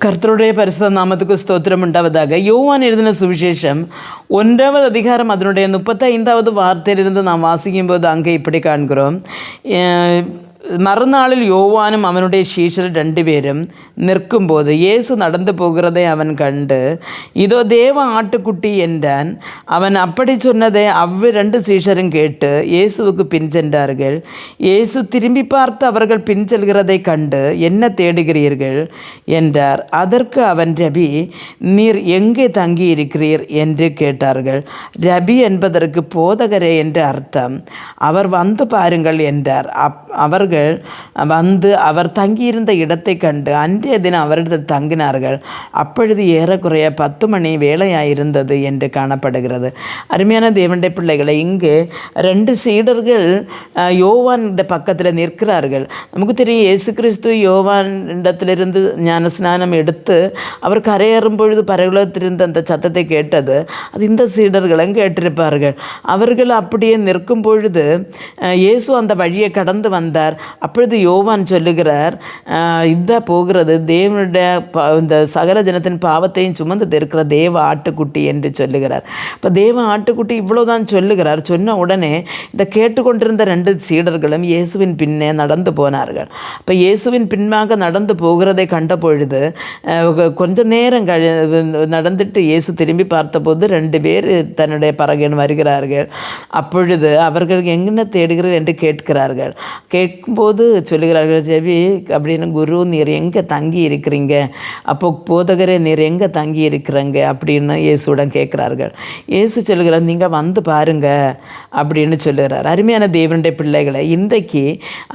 கர்த்தருடைய பரிசுத நாமத்துக்கு ஸ்தோத்திரம் உண்டாவதாக யோவான் எழுதின சுவிசேஷம் ஒன்றாவது அதிகாரம் அதனுடைய முப்பத்தைந்தாவது வார்த்தையிலிருந்து நாம் வாசிக்கும்போது அங்கே இப்படி காண்கிறோம் அஹ் மறுநாளில் யோவானும் அவனுடைய சீஷர் ரெண்டு பேரும் நிற்கும்போது இயேசு நடந்து போகிறதை அவன் கண்டு இதோ தேவ ஆட்டுக்குட்டி என்றான் அவன் அப்படி சொன்னதை அவ்விரண்டு சீஷரும் கேட்டு இயேசுவுக்கு பின் சென்றார்கள் இயேசு திரும்பி பார்த்து அவர்கள் பின் செல்கிறதை கண்டு என்ன தேடுகிறீர்கள் என்றார் அதற்கு அவன் ரபி நீர் எங்கே தங்கி இருக்கிறீர் என்று கேட்டார்கள் ரபி என்பதற்கு போதகரே என்று அர்த்தம் அவர் வந்து பாருங்கள் என்றார் அப் அவர்கள் வந்து அவர் தங்கியிருந்த இடத்தை கண்டு அன்றைய தினம் அவரிடத்தில் தங்கினார்கள். அப்பொழுது ஏறக்குறைய பத்து மணி வேலையாயிருந்தது என்று காணப்படுகிறது. அருமையான தேவனுடைய பிள்ளைகளை இங்கு ரெண்டு சீடர்கள் யோவான் பக்கத்தில் நிற்கிறார்கள். நமக்கு தெரியும் இயேசு கிறிஸ்து யோவான் இடத்திலிருந்து ஞான ஸ்நானம் எடுத்து அவர் கரையேறும் பொழுது பரகுலத்திலிருந்து அந்த சத்தத்தை கேட்டது. அது இந்த சீடர்களும் கேட்டிருப்பார்கள். அவர்கள் அப்படியே நிற்கும் பொழுது இயேசு அந்த வழியை கடந்து வந்தார். அப்பொழுது யோவான் சொல்லுகிறார் இதாக இதா போகிறது. தேவனுடைய ப- இந்த சகல ஜனத்தின் பாவத்தையும் சுமந்து இருக்கிற தேவ ஆட்டுக்குட்டி என்று சொல்லுகிறார். இப்போ தேவ ஆட்டுக்குட்டி இவ்வளோதான் சொல்லுகிறார். சொன்ன உடனே இந்த கேட்டுக்கொண்டிருந்த ரெண்டு சீடர்களும் இயேசுவின் பின்னே நடந்து போனார்கள். இப்போ இயேசுவின் பின்பாக நடந்து போகிறதை கண்ட பொழுது கொஞ்ச நேரம் கழி நடந்துட்டு இயேசு திரும்பி பார்த்தபோது ரெண்டு பேர் தன்னுடைய பறகன் வருகிறார்கள். அப்பொழுது அவர்கள் எங்கே தேடுகிறீர்கள் என்று கேட்கிறார்கள். போது சொல்லுகிறார்கள் ரவி அப்படின்னு குரு நீர் எங்கே தங்கி இருக்கிறீங்க? அப்போ போதகரே நீர் எங்கே தங்கி இருக்கிறாங்க? அப்படின்னு இயேசுடன் கேட்குறார்கள். இயேசு சொல்லுகிறார் நீங்கள் வந்து பாருங்க அப்படின்னு சொல்லுகிறார். அருமையான தேவனுடைய பிள்ளைகளை இன்றைக்கு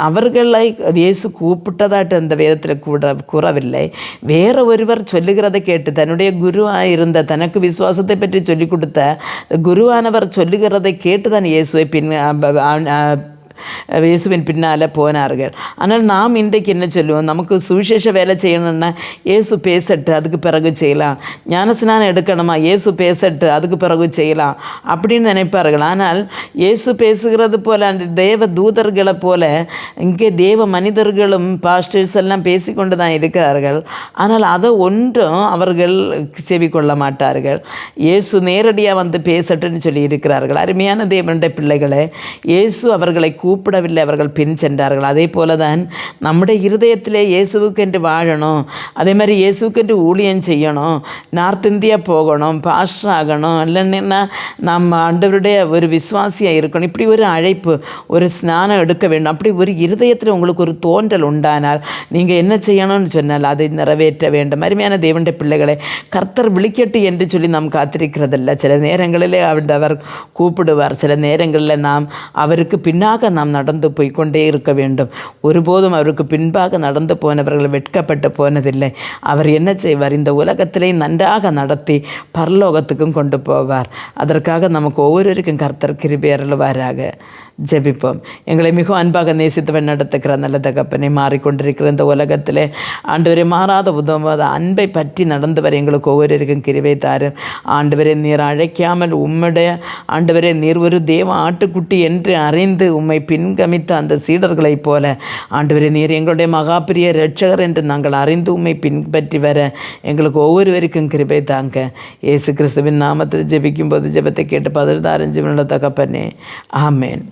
அவர்களை இயேசு கூப்பிட்டதாட்டு அந்த வேதத்தில் கூட கூறவில்லை. வேற ஒருவர் சொல்லுகிறதை கேட்டு தன்னுடைய குருவாக இருந்த தனக்கு விசுவாசத்தை பற்றி சொல்லிக் கொடுத்த குருவானவர் சொல்லுகிறதை கேட்டு தான் இயேசுவை பின் இயேசுவின் பின்னால் போனார்கள் ஆனால் நாம் இன்றைக்கு என்ன சொல்லுவோம் நமக்கு சுவிசேஷ வேலை செய்யணும்னா இயேசு பேசட்டு அதுக்கு பிறகு செய்யலாம் ஞானஸ்நானம் எடுக்கணுமா இயேசு பேசட்டு அதுக்கு பிறகு செய்யலாம் அப்படின்னு நினைப்பார்கள் ஆனால் இயேசு பேசுகிறது போல அந்த தேவ தூதர்களை போல இங்கே தேவ மனிதர்களும் பாஸ்டர்ஸ் எல்லாம் பேசிக்கொண்டு தான் இருக்கிறார்கள் ஆனால் அதை ஒன்றும் அவர்கள் செவி கொள்ள மாட்டார்கள் இயேசு நேரடியாக வந்து பேசட்டுன்னு சொல்லி இருக்கிறார்கள் அருமையான தேவனுடைய பிள்ளைகளை இயேசு அவர்களை கூப்பிடவில்லை அவர்கள் பின் சென்றார்கள். அதே போல தான் நம்முடைய இருதயத்திலே இயேசுவுக்கென்று வாழணும் அதே மாதிரி இயேசுக்கென்று ஊழியம் செய்யணும் நார்த் இந்தியா போகணும் பாஸ்டர் ஆகணும் இல்லைன்னா நம்ம ஆண்டவருடைய ஒரு விசுவாசியாக இருக்கணும். இப்படி ஒரு அழைப்பு ஒரு ஸ்நானம் எடுக்க வேண்டும். அப்படி ஒரு இருதயத்தில் உங்களுக்கு ஒரு தோன்றல் உண்டானால் நீங்கள் என்ன செய்யணும்னு சொன்னால் அதை நிறைவேற்ற வேண்டும். அருமையான தேவனுடைய பிள்ளைகளை கர்த்தர் விழிக்கட்டு என்று சொல்லி நாம் காத்திருக்கிறதில்ல. சில நேரங்களிலே அவர் கூப்பிடுவார். சில நேரங்களில் நாம் அவருக்கு பின்னாக நாம் நடந்து போய்கொண்டே இருக்க வேண்டும். ஒருபோதும் அவருக்கு பின்பாக நடந்து போனவர்கள் வெட்கப்பட்டு போனதில்லை. அவர் என்ன செய்வார்? இந்த உலகத்திலே நன்றாக நடத்தி பரலோகத்துக்கும் கொண்டு போவார். அதற்காக நமக்கு ஒவ்வொருவருக்கும் கர்த்தர் கிருபி அருள்வாராக. ஜெபிப்போம் எங்களை மிகவும் அன்பாக நேசித்தவன் நடத்துகிற நல்ல தகப்பனை மாறிக்கொண்டிருக்கிற இந்த உலகத்தில் ஆண்டவரை மாறாத உதவாத அன்பை பற்றி நடந்து வர எங்களுக்கு ஒவ்வொருவருக்கும் கிருபை தாரும் ஆண்டவரை நீர் அழைக்காமல் உம்முடைய ஆண்டவரே நீர் ஒரு தேவ ஆட்டுக்குட்டி என்று அறிந்து உம்மை பின்கமித்த அந்த சீடர்களைப் போல ஆண்டவரே நீர் எங்களுடைய மகாபிரிய ரட்சகர் என்று நாங்கள் அறிந்து உம்மை பின்பற்றி வர எங்களுக்கு ஒவ்வொருவருக்கும் கிருபை தாங்க இயேசு கிறிஸ்துவின் நாமத்தில் ஜெபிக்கும் போது ஜெபத்தை கேட்டு பதில் தாரஞ்சு தகப்பனே ஆமேன்